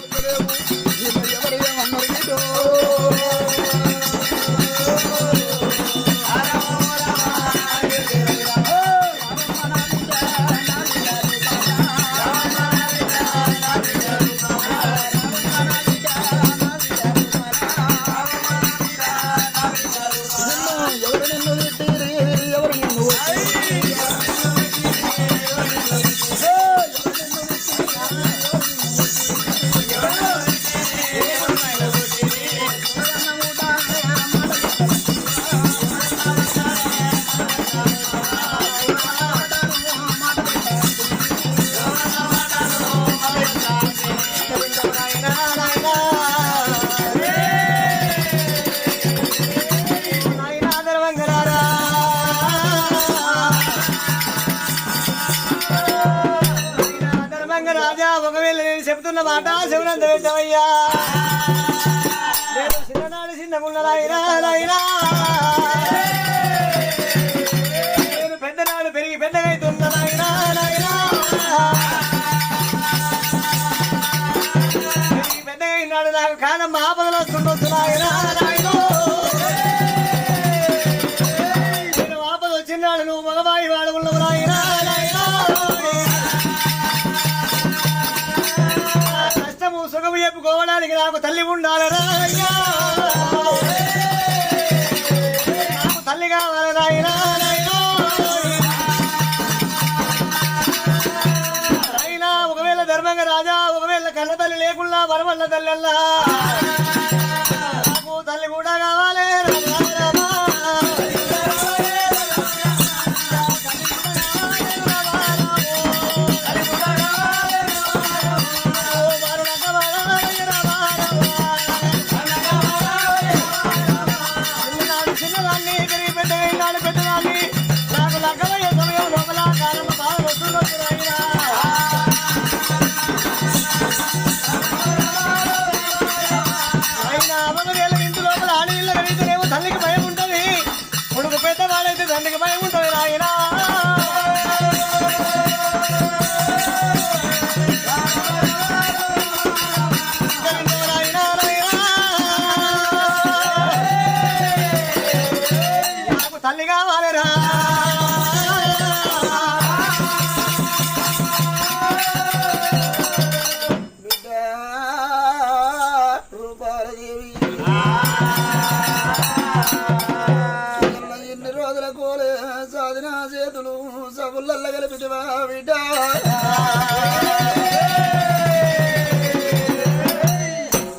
ఎవరు నేను మాట శివనంద పెట్టవయ్యా నేను చిన్ననాడు చిన్నగున్నలాయినా నాయనా నేను పెద్దనాడు పెరిగి పెద్దగా అవుతున్న నాయనా. నాయనా నాకు కాలం ఆపదలు వస్తుండొచ్చు నాయనా. తల్లి ఉండాలరా అయ్యా. తల్లి కావాలి రాయినా అయినా ఒకవేళ ధర్మంగా రాజా ఒకవేళ కన్న తల్లి లేకుండా వరవల్ల తల్లల్లా నాకు తల్లి కూడా కావాలి రాజా సాధిన చేతులు సబుల్లల్ల కలిపిటివా బిడ్డ.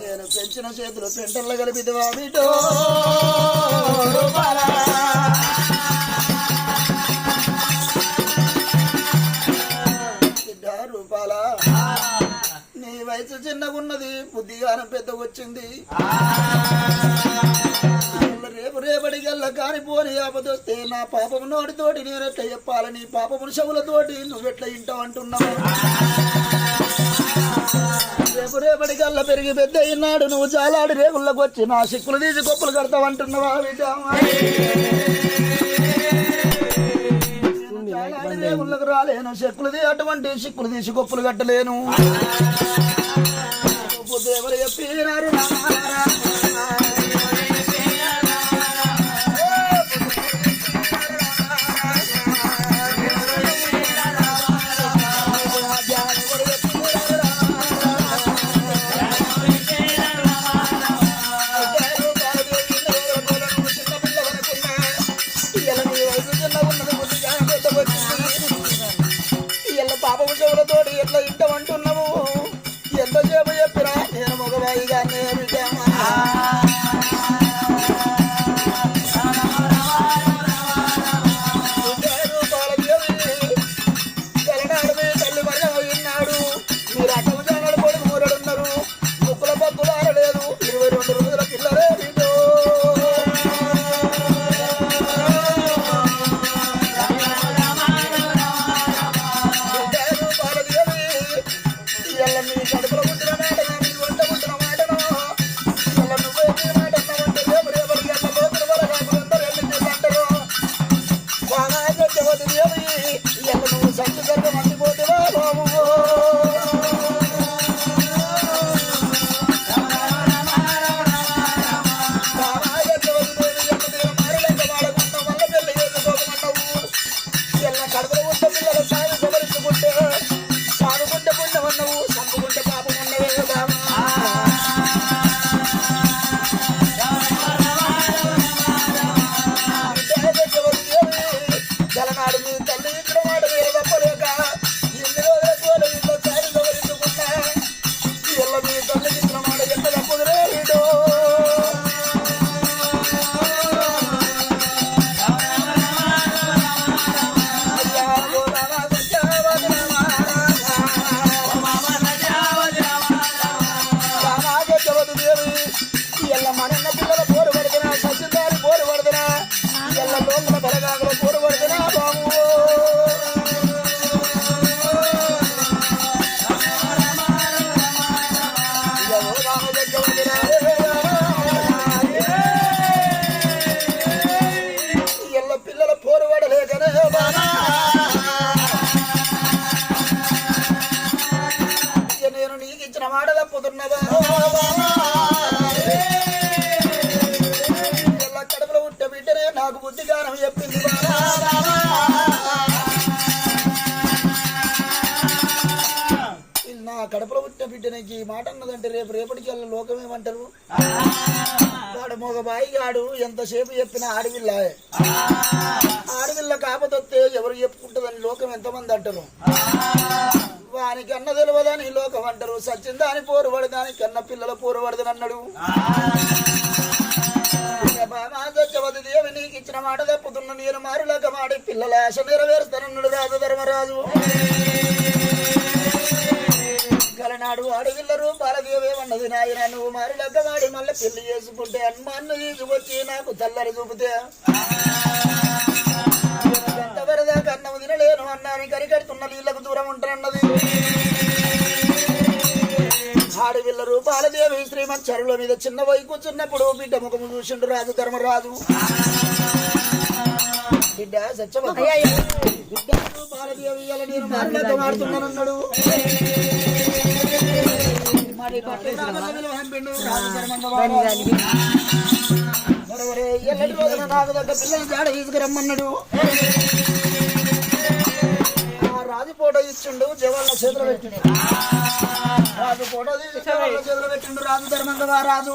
నేను పెంచిన చేతులు పెంటల్ల కలిపిటివా బిడ్డ. బిడ్డ రూపాల. నీ వయసు చిన్నగున్నది బుద్ధిగానం పెద్ద వచ్చింది రేపటికల్లా కానిపోని ఆపదొస్తే నా పాపము నోటితోటి నేను ఎట్లా చెప్పాలి? నీ పాపము శవులతోటి నువ్వెట్లా ఇంటావు అంటున్నావు? రేపు రేపటి కల్లా పెరిగి పెద్ద అయినాడు నువ్వు చాలాడు రేగుళ్ళకు వచ్చి నా సిక్కులు తీసి గొప్పలు కడతావు అంటున్నావా బిడ్డ? చాలాడి రేగుల్లోకి రాలేను చెక్కులది అటువంటి సిక్కులు తీసి గొప్పలు కట్టలేను. దేవుడు చెప్పినారు Chama do. ఉంటే నాకు బుద్ధి గానం చెప్పింది నా కడపలో పుట్టిన బిడ్డనికి ఈ మాట అన్నదంటే రేపు రేపటికి వెళ్ళిన లోకం ఏమంటారు? వాడు మగ బాయిగాడు ఎంతసేపు చెప్పినా ఆడవిల్ల. ఆడవిల్ల కాకపోతే ఎవరు చెప్పుకుంటుందని లోకం ఎంతమంది అంటారు? వానికి అన్న తెలియదని లోకం అంటారు. సచ్చిందా అని పోరుపడి దానికి అన్న పిల్లల పోరుపడదని అన్నాడు ఇక దేవి నీకు ఇచ్చిన మాట తప్పుతున్న నేను మారులేక మాడి పిల్లల ఆశ నెరవేరుస్తానన్నాడు రాజు ధర్మరాజు గలనాడు అడవిల్ల రూపాలదేవేమన్నది నాయన నువ్వు మారులేక మాడి మళ్ళీ పెళ్ళి చేసుకుంటే అమ్మాన్ని తీసుకొచ్చి నాకు తెల్లరి చూపితే ఎంతవరదాకా అన్నం తినలేను అన్నాని కరికడుతున్న నీళ్ళకు దూరం ఉంటానన్నది ఆడవిల్ల రూపాలదేవి శ్రీమంచరుల మీద చిన్న వై కూర్చున్నప్పుడు బిడ్డ ముఖము చూసిండు రాజు ధర్మరాజు. బిడ్డ బిడ్డ రూపాలదేవి ఇలా నేను మాడుతున్నానన్నాడు దగ్గర పిల్లలు జాడ తీసుకురమ్మన్నాడు. రాజు ఫోటో ఇచ్చిండు జవాన్ల చేతులు పెట్టిండు. రాజు ఫోటో జవాన్ల చేతులు పెట్టిండు రాజు ధర్మంగా రాజు.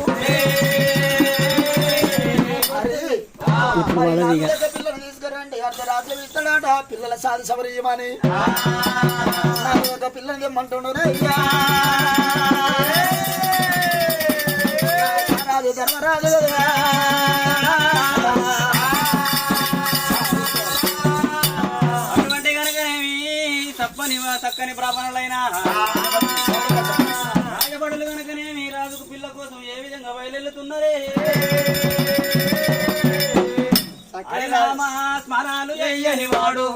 పిల్లలు తీసుకురండి. అర్ధరాత్రి ఇస్తాడట పిల్లల సాధి సవరీయమని. నాకు ఒక పిల్లని తెమ్మంటుండు రాజు ధర్మరాజు కదా చక్కని ప్రాపణలైన రాజబడులు కనుకనేమి రాజుకు పిల్ల కోసం ఏ విధంగా బయలుతున్నారే స్మరాలు చెయ్యని వాడు.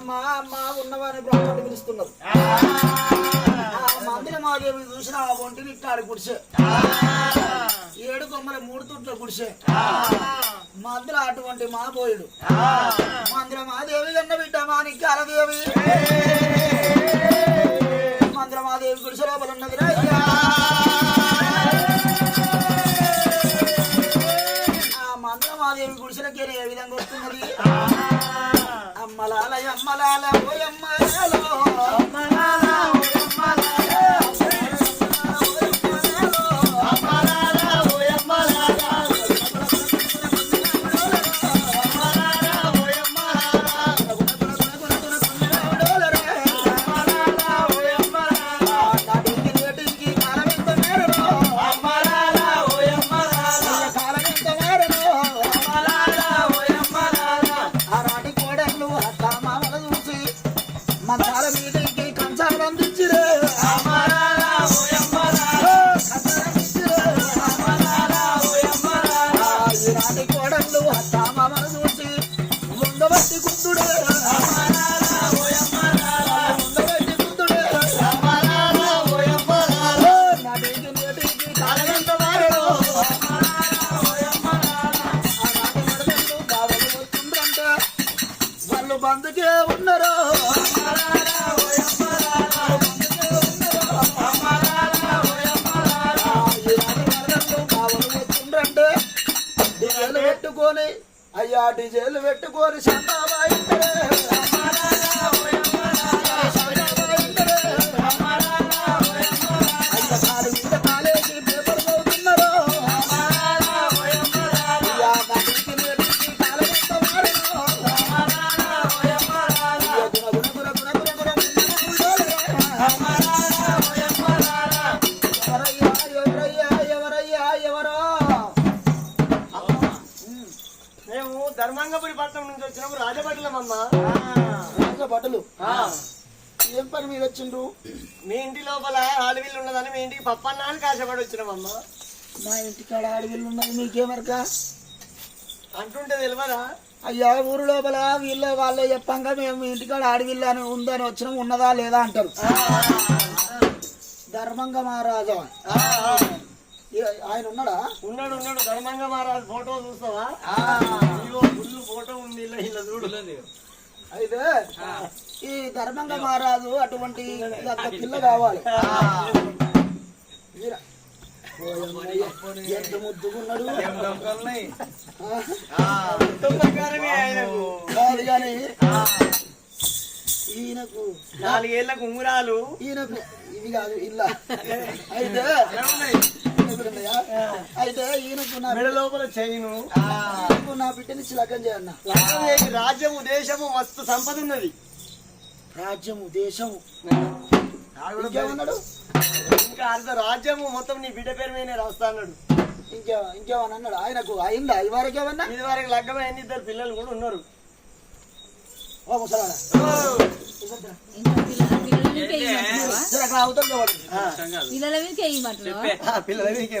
అమ్మ అమ్మ ఉన్నవారిని బ్రాహ్మణుడు పిలుస్తున్నారు. మందిర మాదేవి చూసిన ఆ ఒంటిని ఇట్టాడు గుడిసె ఏడు కొమ్మల మూడు తుట్ల గుడిసె మందిర అటువంటి మా పోయుడు మందిర మాదేవి కన్న బిడ్డ మానికి అలదేవి మందిర మాదేవి గుడిసె లోపల ఉన్నది మందిర మాదేవి గుడిసెలకి ఏ విధంగా వస్తున్నది? అమ్మలాల అమ్మలాల ఓయమ్మలాలో అయ్యా డీజేలు పెట్టుకోరు సంతావా ఏం పని మీద వచ్చిండ్రు? మీ ఇంటి లోపల ఆడవిల్లు ఉన్నదని మీ ఇంటికి పప్పన్నానికి ఆశపడి వచ్చినామమ్మా. మా ఇంటికాడ అడవిలు ఉన్నాయి మీకేమరక? అంటుంటే తెలియదా అయ్యా ఊరు లోపల వీళ్ళ వాళ్ళే చెప్పంగా మేము మీ ఇంటికాడ అడవిల్లు అని ఉందని వచ్చినాం ఉన్నదా లేదా అంటారు. ధర్మంగా మహారాజా. ఆయన ఉన్నాడా? ఉన్నాడు ఉన్నాడు. ధర్మంగ మహారాజు ఫోటో చూస్తావా? ఫోటో ఉంది ఇలా ఇలా చూడు. అయితే ఈ ధర్మంగ మహారాజు అటువంటి పిల్ల కావాలి. ఎంత ముద్దుకున్నాడు కాదు కానీ ఈయనకు నాలుగేళ్ళకు ఉంగురాలు ఈయనకు ఇది కాదు ఇల్లా. అయితే అయితే ఈయనకు నా మెడ లోపల చైను. ఈయనకు నా బిడ్డనిచ్చి లగ్గం చేయన్న చేసి రాజ్యము దేశము మస్తు సంపద ఉన్నది. రాజ్యము దేశము. ఇంకేమన్నాడు ఇంకా అర్ధ రాజ్యము మొత్తం నీ బిడ్డ పేరు మీదనే రాస్తా అన్నాడు. ఇంకే ఇంకేమన్నా అన్నాడు? ఆయనకు అయిందా? ఇవరకేమన్నా ఇది వరకు లగ్గమైన ఇద్దరు పిల్లలు కూడా ఉన్నారు. ఓ ముసలాడా. పిల్లల మీదకి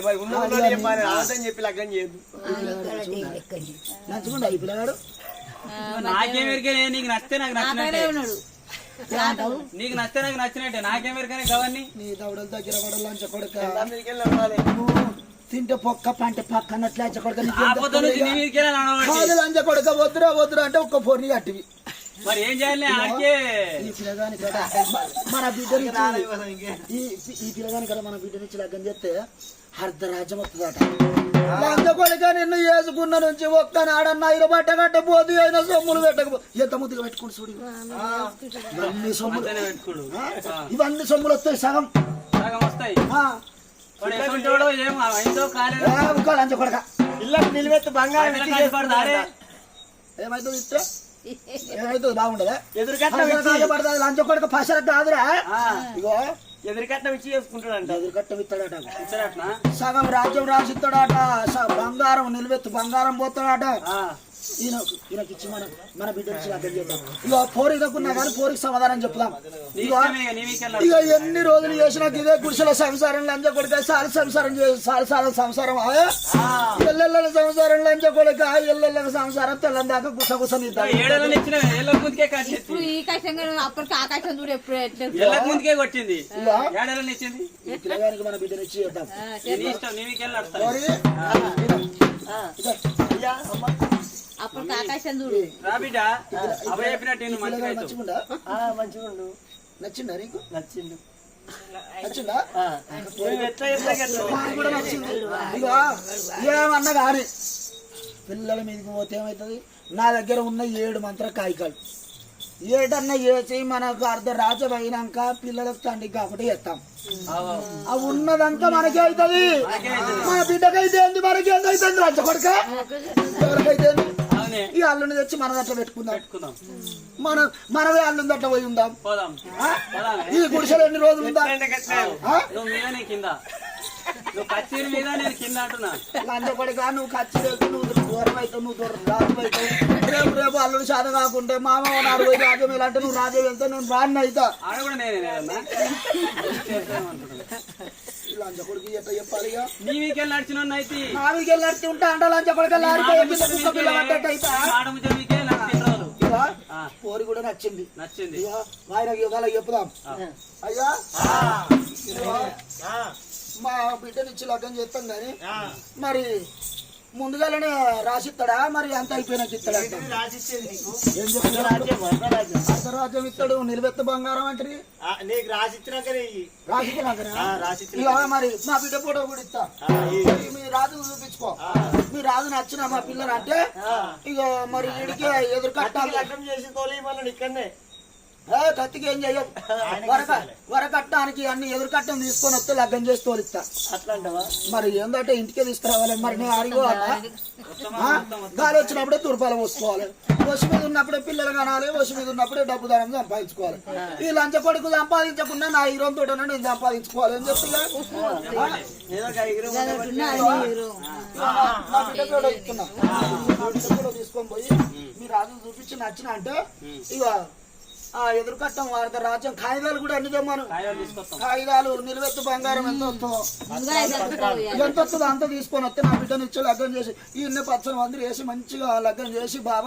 చెప్పి లగ్గం చేయదు ఈ పిల్లగాడు నాకేం ఎరికనే నీకు నచ్చితే నాకు నచ్చినట్టే నీకు నచ్చితే నాకు నచ్చినట్టే నాకేం ఎరికనే నీ దవడల దగ్గర వెళ్ళి నడవాలి. తింటే పొక్క పంట పక్కనట్లే చెప్పడక ఆ పొద్దు నుంచి నీ మీదకి నడవబట్టి కాదు లంచ కొడక వద్దురా వద్దురా అంటే ఒక్క ఫోన్ కట్టివి మరి ఏం చేయాలి? ఆడికే ఈ పిల్లగాని కదా మన బిడ్డని ఈ ఈ పిల్లగాని కదా మన బిడ్డనిచ్చి లగ్గం చేస్తే అర్ధరాజ్యం వస్తుందట. లంచ కొడుక నిన్ను వేసుకున్న నుంచి ఒక్క నాడన్న ఐదు బట్ట కట్టపోతే అయినా సొమ్ములు పెట్టకపో ఎంత ముద్దుగా పెట్టుకుని చూడు. ఇవన్నీ సొమ్ములు? ఇవన్నీ సొమ్ములు వస్తాయి సగం. సగం వస్తాయి. ఆ. వాడు ఎటువంటోడో ఏం అయిందో కాలేదు. ఏ, ఇంకో లంచ కొడక ఇళ్ళకి నిలబెత్తు బంగారం ఇచ్చి. ఏమైతుంది ఇస్తే ఏమైతుంది బాగుండదా? ఎదురుకట్నం ఇచ్చి పడుతుంది లంచ కొడక పసరకు కాదురా ఆ, ఇగో ఎదురుకట్నం ఇచ్చి చేసుకుంటాడంట. ఎదురు కట్టం ఇస్తాడట. ఇచ్చారట్నా? సగం రాజ్యం రాసిస్తాడట. బంగారం నిలబెత్తు బంగారం పోతాడట. ఈయన ఈయనకి ఇచ్చి మన మన బిడ్డ ఇచ్చి అర్థం చేద్దాం ఇక కానీ పోరికి సమాధానం చెప్దాం. ఇక ఎన్ని రోజులు చేసినా ఇదే గుడిసెల సంసారం లంచ కొడుక సాల సంసారం చేసి సాల సాల సంసారం ఆయా ఎల్లెల్ల సంసారం లంచ కొడుక ఎల్లెల్ల సంసారం తెల్లం దాకా గుస గుస ముందుకే కట్టి ఇప్పుడు ఈ కష్టంగా ఆకాశం చూడు. అవ చెప్పినట్టు మంచిగా నచ్చిందా నీకు? నచ్చిండు. నచ్చిందా? కూడా నచ్చింది. ఏమన్నా కానీ పిల్లల మీదకి పోతే ఏమవుతుంది నా దగ్గర ఉన్న ఏడు మంత్ర కాయికాలు. ఏడన్నా వేసి మనకు అర్ధ రాజ్యం అయినాక పిల్లలకు తండ్రి కాకుండా చేస్తాం. అవు. ఉన్నదంతా మనకే అవుతుంది. మన బిడ్డకైతే ఏంది? మనకి ఎంత అవుతుంది రంచ కొడుక. ఎవరికైతే ఈ అల్లుని తెచ్చి మన దాంట్లో పెట్టుకుందాం. పెట్టుకుందాం. మన మనమే అల్లుని దాంట్లో పోయి ఉందాం. పోదాం. ఆ? పోదామే. ఈ గుడిసెలు ఎన్ని రోజులు ఉందా? నువ్వు మీద నేను కింద. నువ్వు కచ్చీరి మీద నేను కింద అంటున్నా. లంచ కొడుక నువ్వు నువ్వు దూరం అవుతావు నువ్వు దూరం రాజు అవుతావు రేపు రేపు అల్లుడు శాత కాకుంటే మామ పోయి రాజ్యం ఇలా అంటే నువ్వు రాజ్యం వెళ్తే నేను రాన్ని అవుతా ఆడ కూడా నేనే లంచ కొడుకు నడిచిన అయితే నడిచి ఉంటా అంట లంచ కొడుక పోరి కూడా నచ్చింది. నచ్చింది. ఆయన యుగాల చెప్పుదాం. అయ్యా? మా బిడ్డనిచ్చి లగ్గం చేస్తాం కానీ మరి ముందుగానే రాసిస్తాడా? మరి అంత అయిపోయినాక రాసిచ్చేది నీకు? ఏం చెప్తాడు రాజ్యం ఇస్తాడు. నిలబెత్త బంగారం అంటే నీకు రాసిచ్చినాకనే. రాసిచ్చినాకనే? మరి మా బిడ్డ ఫోటో కూడా ఇస్తా. మీ రాజు చూపించుకో. మీ రాజు నచ్చిన మా పిల్లలు అంటే ఇక మరి వీడికి ఎదురు కట్టాలి చేసి తోలి మళ్ళీ ఇక్కడనే. కత్తికి ఏం చెయ్యం వరక వరకట్టానికి అన్ని ఎదురు కట్టం తీసుకొని వస్తే లగ్గం చేసి తోలిస్తా. అట్లా అంటావా మరి ఏందంటే ఇంటికే తీసుకురావాలి. మరి నేను అడిగోవాలా ఆ? గాలి వచ్చినప్పుడే తుర్పాలు పోసుకోవాలి. వసి మీద ఉన్నప్పుడే పిల్లలు కనాలి. వసి మీద ఉన్నప్పుడే డబ్బు ధనం సంపాదించుకోవాలి. ఈ లంచ కొడుకు సంపాదించకుండా నా హీరో తోట నేను సంపాదించుకోవాలి. అని చెప్పి ఏదో ఒక ఎగురు నా బిడ్డ కూడా ఇస్తున్నా. నా బిడ్డ కూడా తీసుకొని పోయి మీ రాజు చూపించి నచ్చిన అంటే ఇక ఆ ఎదురు కట్టం రాజ్యం. కాగితాలు కూడా అన్ని తెమ్మను? కాగితాలు నిలబెత్తు బంగారం ఎంత ఎంత వస్తుందో అంత తీసుకొని వస్తే నా బిడ్డని ఇచ్చి లగ్గం చేసి ఈ పచ్చని మందిరి వేసి మంచిగా లగ్గం చేసి బాబా